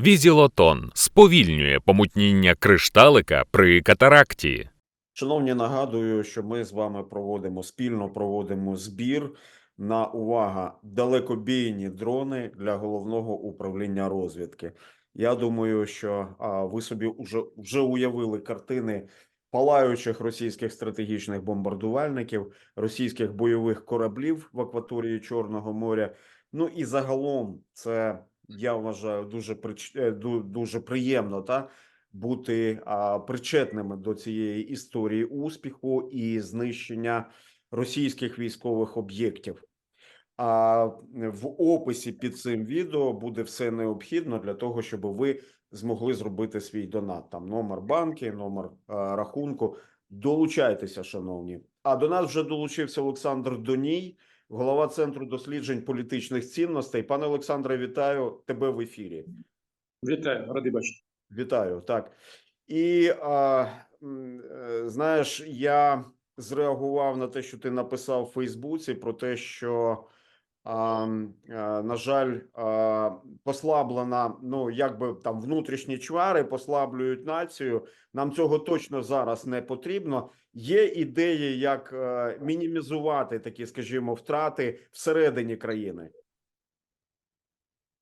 Візілотон сповільнює помутніння кришталика при катаракті. Шановні, нагадую, що ми з вами проводимо спільно проводимо збір на увага далекобійні дрони для головного управління розвідки. Я думаю, що а, ви собі вже, вже уявили картини палаючих російських стратегічних бомбардувальників, російських бойових кораблів в акваторії Чорного моря. Ну і загалом, це я вважаю дуже прич... е, дуже приємно, та бути а, причетними до цієї історії успіху і знищення російських військових об'єктів. А в описі під цим відео буде все необхідно для того, щоб ви змогли зробити свій донат. Там номер банки, номер а, рахунку. Долучайтеся, шановні. А до нас вже долучився Олександр Доній, голова центру досліджень політичних цінностей. Пане Олександре, вітаю тебе в ефірі. Вітаю, радий бачити. Вітаю, так. І а, е, знаєш, я зреагував на те, що ти написав в Фейсбуці про те, що, на жаль, послаблена, ну, якби там внутрішні чвари послаблюють націю. Нам цього точно зараз не потрібно. Є ідеї, як е, мінімізувати такі, скажімо, втрати всередині країни.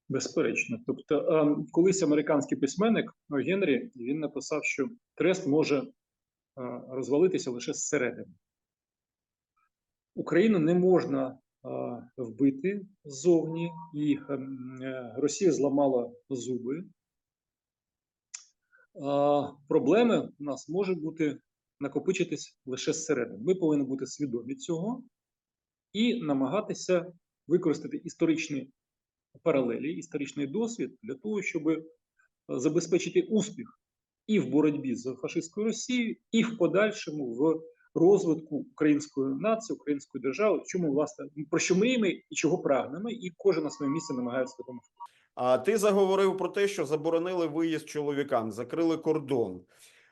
Безперечно. Тобто, е, колись американський письменник Генрі він написав, що трест може е, розвалитися лише зсередини. Україну не можна е, вбити ззовні, і е, м, е, Росія зламала зуби. Проблеми у нас можуть бути накопичитись лише зсередини. Ми повинні бути свідомі цього і намагатися використати історичні паралелі, історичний досвід для того, щоб е, забезпечити успіх і в боротьбі з фашистською Росією, і в подальшому в розвитку української нації, української держави, чому власне про що мріємо і чого прагнемо, і кожен на своєму місці намагається допомогти. А ти заговорив про те, що заборонили виїзд чоловікам, закрили кордон.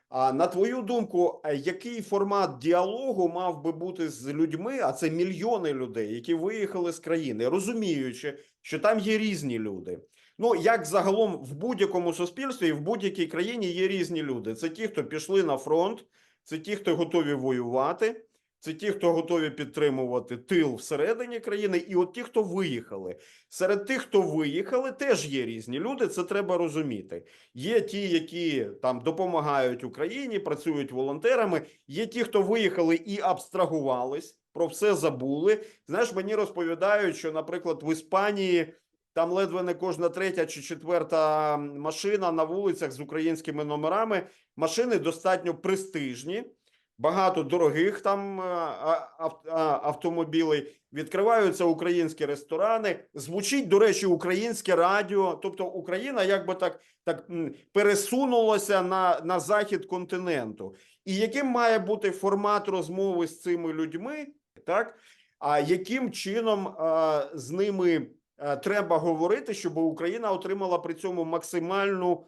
А на твою думку, який формат діалогу мав би бути з людьми? А це мільйони людей, які виїхали з країни, розуміючи, що там є різні люди. Ну як загалом в будь-якому суспільстві і в будь-якій країні є різні люди. Це ті, хто пішли на фронт, це ті, хто готові воювати, це ті, хто готові підтримувати тил всередині країни, і от ті, хто виїхали. Серед тих, хто виїхали, теж є різні люди. Це треба розуміти. Є ті, які там допомагають Україні, працюють волонтерами. Є ті, хто виїхали і абстрагувались, про все забули. Знаєш, мені розповідають, що, наприклад, в Іспанії там ледве не кожна третя чи четверта машина на вулицях з українськими номерами. Машини достатньо престижні. Багато дорогих там а, автомобілей, відкриваються українські ресторани. Звучить, до речі, українське радіо. Тобто Україна якби так, так пересунулася на, на захід континенту. І яким має бути формат розмови з цими людьми, так? А яким чином а, з ними треба говорити, щоб Україна отримала при цьому максимальну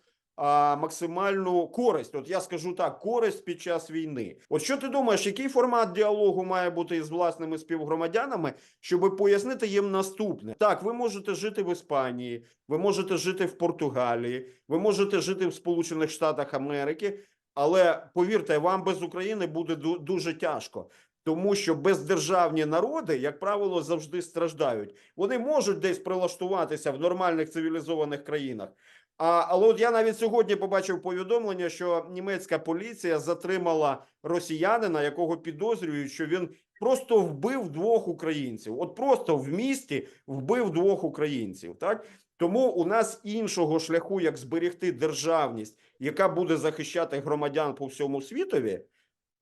максимальну користь. От я скажу так: користь під час війни. От що ти думаєш, який формат діалогу має бути із власними співгромадянами, щоб пояснити їм наступне? Так, ви можете жити в Іспанії, ви можете жити в Португалії, ви можете жити в Сполучених Штатах Америки, але повірте, вам без України буде ду- дуже тяжко. Тому що бездержавні народи, як правило, завжди страждають. Вони можуть десь прилаштуватися в нормальних цивілізованих країнах, а, але от я навіть сьогодні побачив повідомлення, що німецька поліція затримала росіянина, якого підозрюють, що він просто вбив двох українців. От просто в місті вбив двох українців. Так тому у нас іншого шляху, як зберегти державність, яка буде захищати громадян по всьому світові.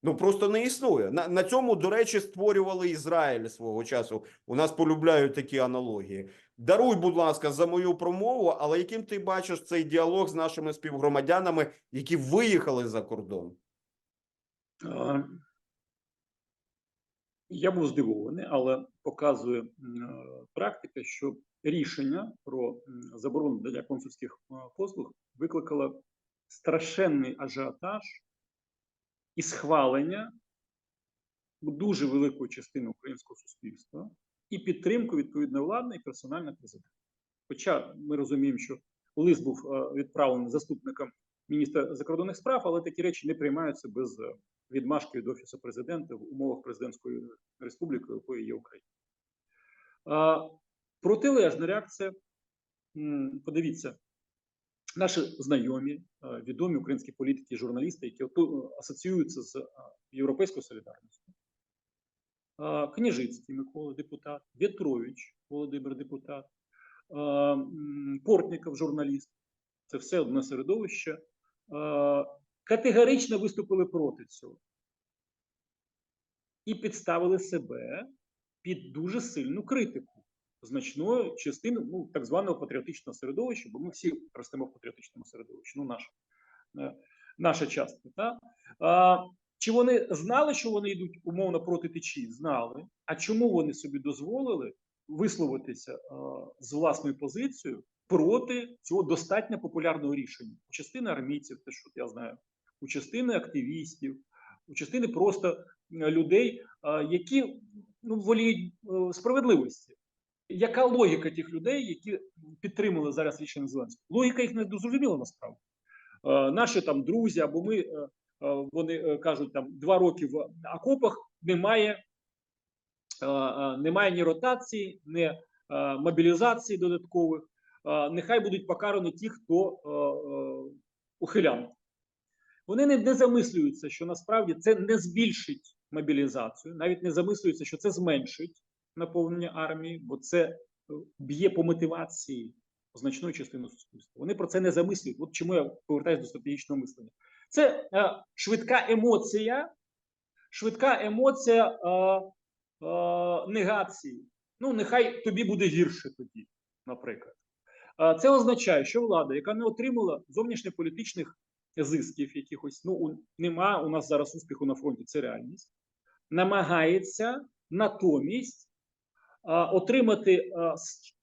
Ну просто не існує. На, на цьому, до речі, створювали Ізраїль свого часу. У нас полюбляють такі аналогії. Даруй, будь ласка, за мою промову, але яким ти бачиш цей діалог з нашими співгромадянами, які виїхали за кордон? Я був здивований, але показує е, практика, що рішення про заборону для консульських е, послуг викликало страшенний ажіотаж і схвалення дуже великої частини українського суспільства і підтримку відповідної влади і персонально президента. Хоча ми розуміємо, що лист був е, відправлений заступником міністра закордонних справ, але такі речі не приймаються без е, відмашки від офісу президента в умовах президентської республіки, якою є Україна. Протилежна реакція. Подивіться, наші знайомі, е, відомі українські політики, журналісти, які асоціюються з е, європейською солідарністю. Е, Княжицький Микола, депутат, В'ятрович Володимир, депутат, е, Портніков, журналіст. Це все одне середовище. Е, Категорично виступили проти цього і підставили себе під дуже сильну критику значної частини ну, так званого патріотичного середовища, бо ми всі ростемо в патріотичному середовищі. Ну, наша, е, наша частка. Та? А, чи вони знали, що вони йдуть умовно проти течії? Знали. А чому вони собі дозволили висловитися е, з власною позицією проти цього достатньо популярного рішення? У частини армійців, те, що я знаю, у частини активістів, у частини просто е, людей, е, які ну, воліють справедливості. Яка логіка тих людей, які підтримали зараз рішення Зеленського? Логіка їх не зрозуміла насправді. Е, наші там друзі, або ми, е, е, вони кажуть, там два роки в окопах немає, немає ні ротації, ні мобілізації додаткових. Нехай будуть покарані ті, хто е. Вони не, не замислюються, що насправді це не збільшить мобілізацію, навіть не замислюються, що це зменшить наповнення армії, бо це е, б'є по мотивації значної частини суспільства. Вони про це не замислюють. От чому я повертаюся до стратегічного мислення. Це е, швидка емоція, швидка емоція е, е, негації. Ну, нехай тобі буде гірше тоді, наприклад. Е, Це означає, що влада, яка не отримала зовнішньополітичних зисків якихось, ну у- нема у нас зараз успіху на фронті, це реальність, намагається натомість отримати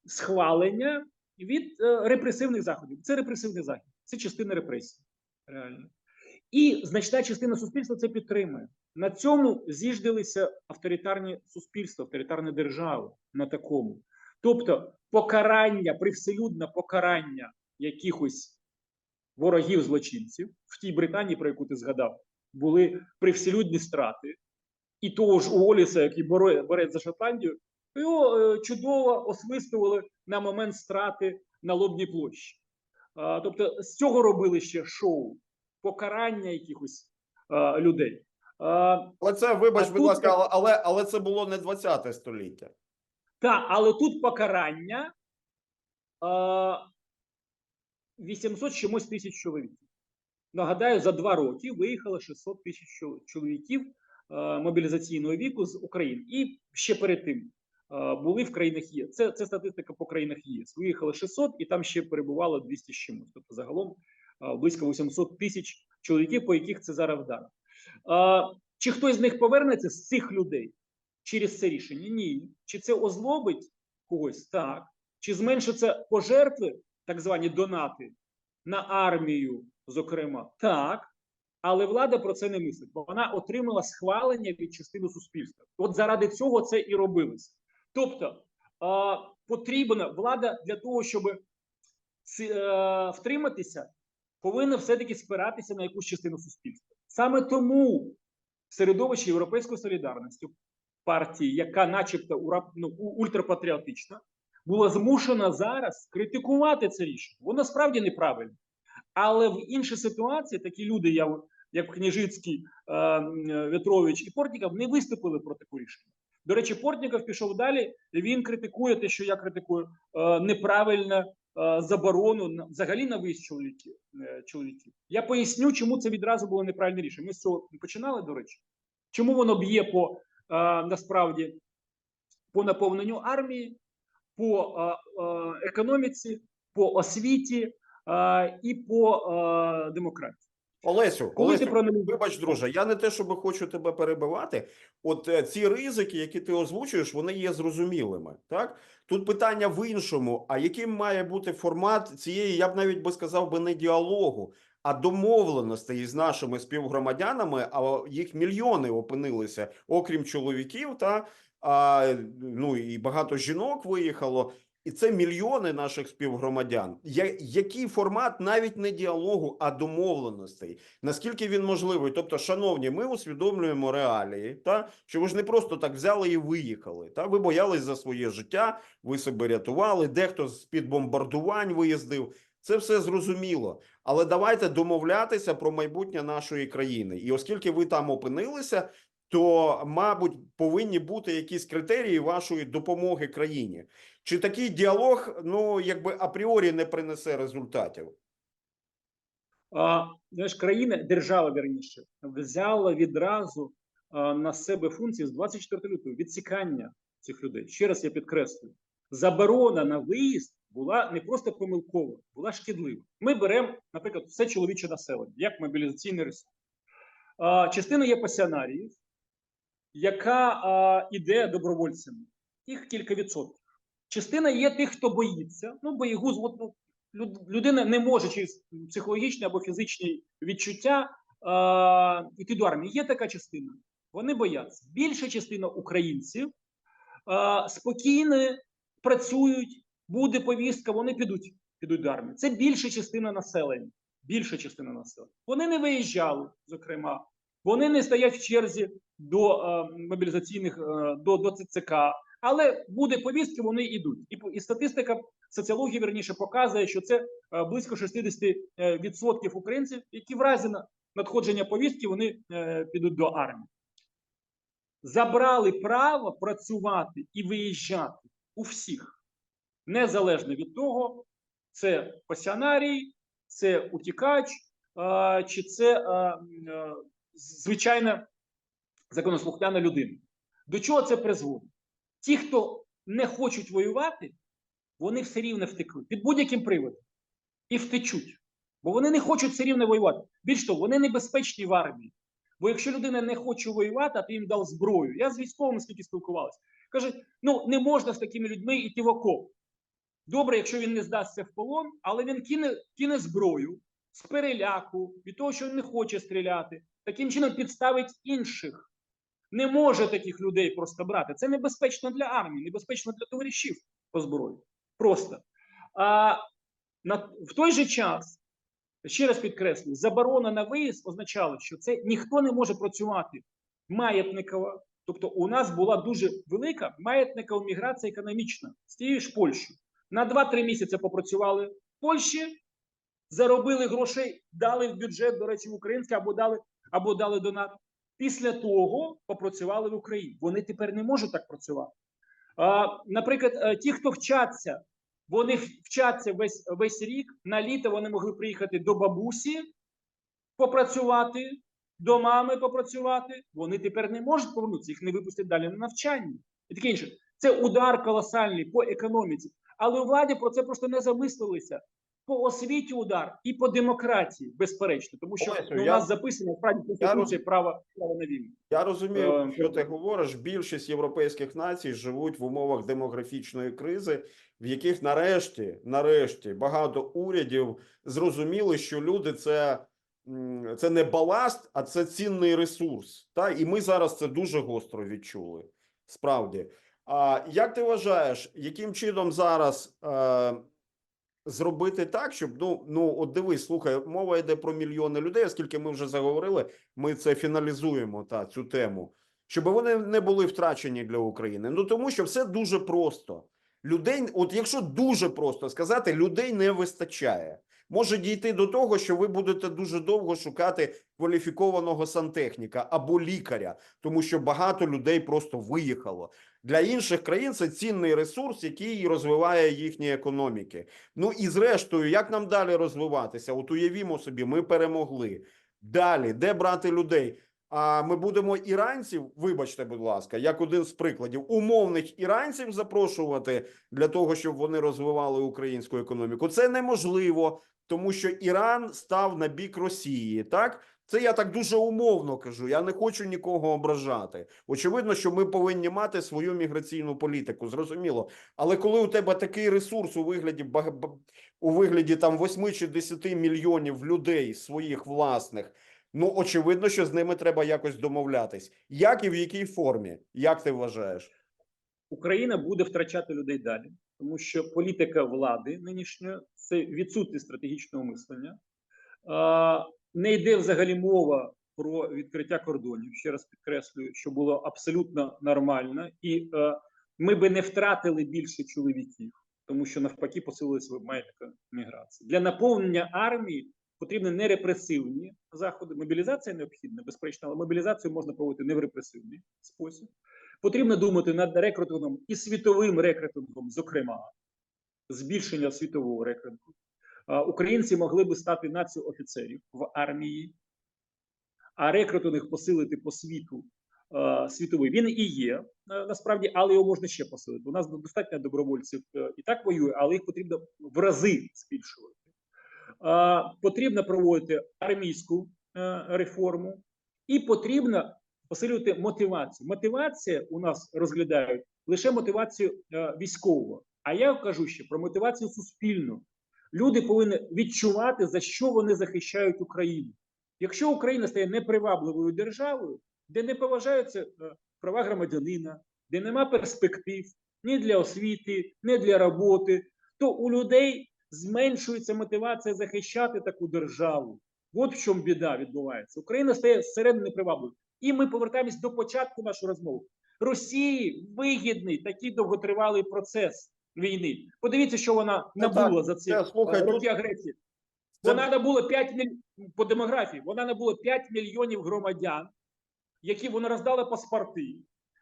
схвалення від е, репресивних заходів. Це репресивний захід, це частина репресій. Реально. І значна частина суспільства це підтримує. На цьому зіждилися авторитарні суспільства, авторитарні держави на такому. Тобто покарання, привселюдне покарання якихось ворогів злочинців в тій Британії, про яку ти згадав, були привселюдні страти, і того ж Уоліса, який боре, за Шотландію, його е, чудово освистували на момент страти на лобній площі. Тобто з цього робили ще шоу, покарання якихось людей. Але це, вибач, А будь тут ласка, але, але, це було не 20 століття. та, але тут покарання 800 з чимось тисяч чоловіків. Нагадаю, за два роки виїхало 600 тисяч чоловіків мобілізаційного віку з України. І ще перед тим були в країнах ЄС. Це, це статистика по країнах ЄС. Виїхало 600 і там ще перебувало 200 з чимось. Тобто загалом близько 800 тисяч чоловіків, по яких це зараз вдарило. Чи хтось з них повернеться з цих людей через це рішення? Ні. Чи це озлобить когось? Так. Чи зменшаться пожертви, так звані донати на армію, зокрема? Так. Але влада про це не мислить, бо вона отримала схвалення від частини суспільства. От заради цього це і робилося. Тобто потрібна влада для того, щоб е, втриматися, повинна все-таки спиратися на якусь частину суспільства. Саме тому середовище Європейської солідарності, партії, яка, начебто, ну, ультрапатріотична, була змушена зараз критикувати це рішення. Воно справді неправильне. Але в іншій ситуації такі люди, як Княжицький, е, м, і Портніков, не виступили проти рішення. До речі, Портніков пішов далі. Він критикує те, що я критикую, е, неправильно е, заборону взагалі на виїзд чоловіків. е, чоловіків. Я поясню, чому це відразу було неправильне рішення. Ми з цього починали, до речі. Чому воно б'є по насправді по наповненню армії, по економіці, по освіті і по демократії. Олесю, Коли Олесю, проаналізуєш- вибач, друже, я не те, щоб хочу тебе перебивати. От е, ці ризики, які ти озвучуєш, вони є зрозумілими. Так тут питання в іншому: а яким має бути формат цієї, я б навіть би сказав би не діалогу, а домовленостей з нашими співгромадянами, а їх мільйони опинилися, окрім чоловіків, та а, ну і багато жінок виїхало. І це мільйони наших співгромадян. Який формат навіть не діалогу, а домовленостей? Наскільки він можливий? Тобто, шановні, ми усвідомлюємо реалії, та що ви ж не просто так взяли і виїхали. Та ви боялись за своє життя, ви себе рятували. Дехто з під бомбардувань виїздив. Це все зрозуміло, але давайте домовлятися про майбутнє нашої країни. І оскільки ви там опинилися, то мабуть повинні бути якісь критерії вашої допомоги країні. Чи такий діалог, ну якби апріорі не принесе результатів? А, знаєш, країна, держава вірніше, взяла відразу а, на себе функції з 24 лютого відсікання цих людей. Ще раз я підкреслюю: заборона на виїзд була не просто помилкова, була шкідлива. Ми беремо, наприклад, все чоловіче населення як мобілізаційний ресурс. Частина є пасіонаріїв, яка а, іде добровольцями. Їх кілька відсотків. Частина є тих, хто боїться. Ну, боєгуз, от, ну, людина не може через психологічні або фізичні відчуття а, йти до армії. Є така частина. Вони бояться. Більша частина українців а, спокійно працюють, буде повістка, вони підуть, підуть до армії. Це більша частина населення. Більша частина населення. Вони не виїжджали, зокрема, вони не стоять в черзі до е, мобілізаційних е, до, до ЦЦК, але буде повістки, вони йдуть. І, і статистика соціології верніше показує, що це е, близько 60% е, українців, які в разі надходження повістки вони е, підуть до армії. Забрали право працювати і виїжджати у всіх, незалежно від того, це пасіонарій, це утікач, е, чи це е, е, звичайна законослухняна людина. До чого це призводить? Ті, хто не хочуть воювати, вони все рівно втекли під будь-яким приводом і втечуть. Бо вони не хочуть все рівно воювати. Більш того, вони небезпечні в армії. Бо якщо людина не хоче воювати, а ти їм дав зброю. Я з військовими скільки спілкувався. Каже: ну не можна з такими людьми йти в окоп. Добре, якщо він не здасться в полон, але він кине, кине зброю з переляку, від того, що він не хоче стріляти, таким чином підставить інших. Не може таких людей просто брати. Це небезпечно для армії, небезпечно для товаришів по зброї. Просто. А на, в той же час, ще раз підкреслюю, заборона на виїзд означала, що це ніхто не може працювати маятникова. Тобто, у нас була дуже велика маятникова міграція економічна з тією ж Польщею. На 2-3 місяці попрацювали в Польщі, заробили грошей, дали в бюджет, до речі, український або дали, або дали донат. Після того попрацювали в Україні. Вони тепер не можуть так працювати. А, наприклад, е, ті, хто вчаться, вони вчаться весь, весь рік. На літо вони могли приїхати до бабусі попрацювати, до мами попрацювати. Вони тепер не можуть повернутися, їх не випустять далі на навчання. І таке інше. Це удар колосальний по економіці. Але у владі про це просто не замислилися. По освіті удар і по демократії, безперечно, тому що Олесю, ну, у я- нас записано в правді конституції право, право на війну. Я розумію, Е, що ти говориш. Більшість європейських націй живуть в умовах демографічної кризи, в яких нарешті, нарешті, багато урядів зрозуміли, що люди це, м, це не баласт, а це цінний ресурс. Та і ми зараз це дуже гостро відчули. Справді. А як ти вважаєш, яким чином зараз е, зробити так, щоб ну ну от дивись, слухай, мова йде про мільйони людей, оскільки ми вже заговорили, ми це фіналізуємо та цю тему, щоб вони не були втрачені для України. Ну тому що все дуже просто. Людей, от якщо дуже просто сказати, людей не вистачає. Може дійти до того, що ви будете дуже довго шукати кваліфікованого сантехніка або лікаря, тому що багато людей просто виїхало. Для інших країн це цінний ресурс, який розвиває їхні економіки. Ну і зрештою, як нам далі розвиватися? От уявімо собі, ми перемогли. Далі, де брати людей? А ми будемо іранців, вибачте, будь ласка, як один з прикладів, умовних іранців запрошувати для того, щоб вони розвивали українську економіку. Це неможливо, тому що Іран став на бік Росії. Так, це я так дуже умовно кажу. Я не хочу нікого ображати. Очевидно, що ми повинні мати свою міграційну політику. Зрозуміло. Але коли у тебе такий ресурс у вигляді у вигляді там 8 чи 10 мільйонів людей своїх власних. Ну, очевидно, що з ними треба якось домовлятись. Як і в якій формі? Як ти вважаєш? Україна буде втрачати людей далі. тому що політика влади нинішньої це відсутність стратегічного мислення. Не йде взагалі мова про відкриття кордонів. Ще раз підкреслюю, що було абсолютно нормально, і е, ми би не втратили більше чоловіків, тому що навпаки посилилася майка міграції. Для наповнення армії потрібні не репресивні заходи. Мобілізація необхідна, безперечно, але мобілізацію можна проводити не в репресивний спосіб. Потрібно думати над рекрутингом і світовим рекрутингом, зокрема, збільшення світового рекрутингу. Українці могли би стати нацією офіцерів в армії, а рекрутинг посилити по світу світовий. Він і є е, насправді, але його можна ще посилити. У нас достатньо добровольців е, і так воює, але їх потрібно в рази збільшувати. Потрібно проводити армійську е, реформу, і потрібно посилювати мотивацію. Мотивація у нас розглядають лише мотивацію військову. А я кажу ще про мотивацію суспільну. Люди повинні відчувати, за що вони захищають Україну. Якщо Україна стає непривабливою державою, де не поважаються е, права громадянина, де нема перспектив ні для освіти, ні для роботи, то у людей зменшується мотивація захищати таку державу. От в чому біда відбувається. Україна стає зсередини непривабливою. І ми повертаємось до початку нашої розмови. Росії вигідний такий довготривалий процес війни. Подивіться, що вона набула за ці це, слухай, е, роки агресії. Вона набула 5 міль... по демографії. Вона набула 5 мільйонів громадян, які вона роздала паспорти.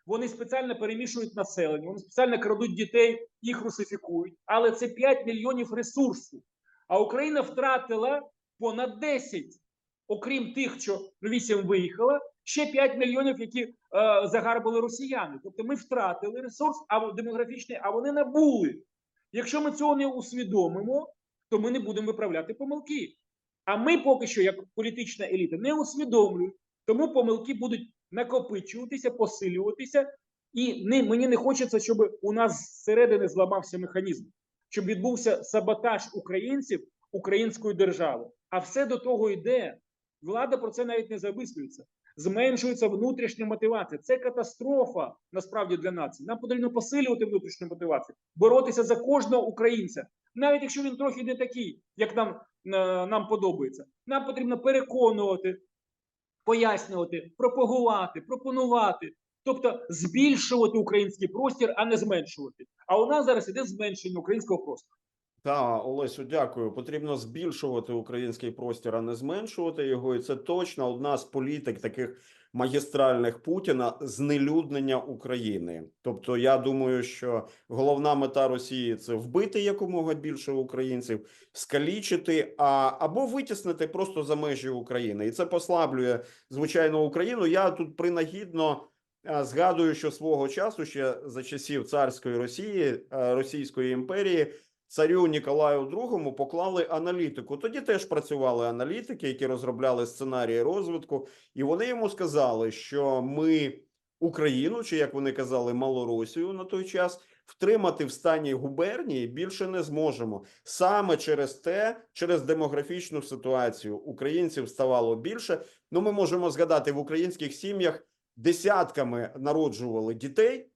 Вони спеціально перемішують населення, вони спеціально крадуть дітей, їх русифікують. Але це 5 мільйонів ресурсу. А Україна втратила понад 10. Окрім тих, що 8 виїхало, ще 5 мільйонів, які е, загарбали росіяни. Тобто ми втратили ресурс а демографічний, а вони набули. Якщо ми цього не усвідомимо, то ми не будемо виправляти помилки. А ми поки що, як політична еліта, не усвідомлюємо, тому помилки будуть накопичуватися, посилюватися, і не, мені не хочеться, щоб у нас зсередини зламався механізм, щоб відбувся саботаж українців української держави. А все до того йде. Влада про це навіть не замислюється. Зменшується внутрішня мотивація. Це катастрофа насправді для нації. Нам потрібно посилювати внутрішню мотивацію, боротися за кожного українця, навіть якщо він трохи не такий, як нам, е, нам подобається. Нам потрібно переконувати, пояснювати, пропагувати, пропонувати, тобто збільшувати український простір, а не зменшувати. А у нас зараз іде зменшення українського простору. Так, Олесю, дякую. Потрібно збільшувати український простір, а не зменшувати його. І це точно одна з політик таких магістральних Путіна знелюднення України. Тобто, я думаю, що головна мета Росії це вбити якомога більше українців, скалічити а або витіснити просто за межі України, і це послаблює звичайно Україну. Я тут принагідно. е, Згадую, що свого часу ще за часів царської Росії, е, Російської імперії, царю Ніколаю II поклали аналітику. Тоді теж працювали аналітики, які розробляли сценарії розвитку, і вони йому сказали, що ми Україну, чи як вони казали, Малоросію на той час. Втримати в стані губернії більше не зможемо саме через те, через демографічну ситуацію українців ставало більше. Ну, ми можемо згадати в українських сім'ях десятками народжували дітей,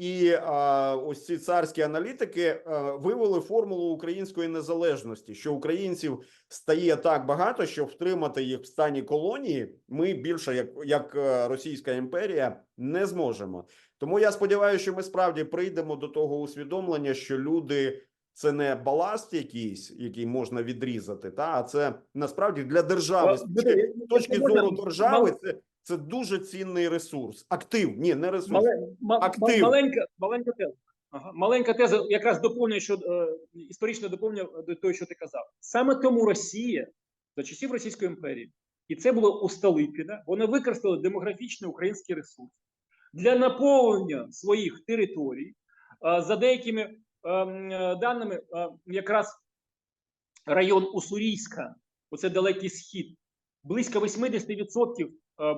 і а, ось ці царські аналітики а, вивели формулу української незалежності, що українців стає так багато, що втримати їх в стані колонії ми більше, як, як е, Російська імперія, не зможемо. Тому я сподіваюся, що ми справді прийдемо до того усвідомлення, що люди це не баласт якийсь, який можна відрізати, та а це насправді для держави з точки, з точки зору держави. Це, це дуже цінний ресурс. Актив, ні, не ресурс. Мале, Актив. маленька, маленька теза. Ага. Маленька теза якраз доповнює, що е, історично доповнює до того, що ти казав. Саме тому Росія за часів Російської імперії, і це було у Столипіна, вони використали демографічний український ресурс для наповнення своїх територій. Е, за деякими е, е, даними, е, якраз район Уссурійська, оце далекий схід, близько 80% е,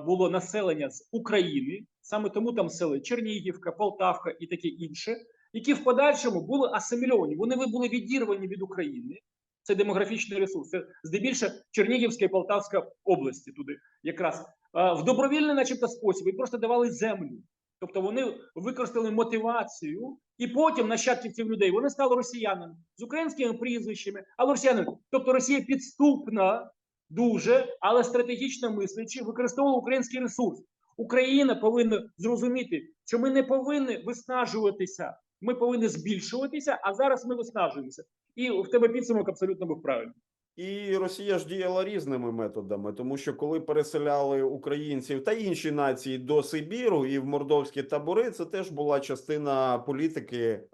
було населення з України, саме тому там сели Чернігівка, Полтавка і таке інше, які в подальшому були асимільовані. Вони були відірвані від України. Це демографічний ресурс. Це здебільшого Чернігівська і Полтавська області туди якраз Е, в добровільний, начебто, спосіб і просто давали землю. Тобто вони використали мотивацію, і потім нащадки цих людей вони стали росіянами з українськими прізвищами, але росіянами. Тобто Росія підступна, дуже, але стратегічно мислячи, використовувала український ресурс. Україна повинна зрозуміти, що ми не повинні виснажуватися, ми повинні збільшуватися, а зараз ми виснажуємося. І в тебе підсумок абсолютно був правильний. І Росія ж діяла різними методами, тому що коли переселяли українців та інші нації до Сибіру і в мордовські табори, це теж була частина політики е,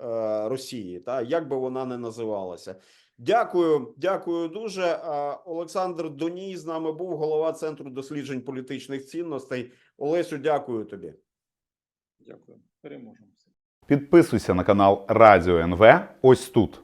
Росії, та як би вона не називалася. Дякую, дякую дуже. Олександр Доній з нами був голова центру досліджень політичних цінностей. Олесю, дякую тобі. Дякую. Переможемо. Підписуйся на канал Радіо НВ ось тут.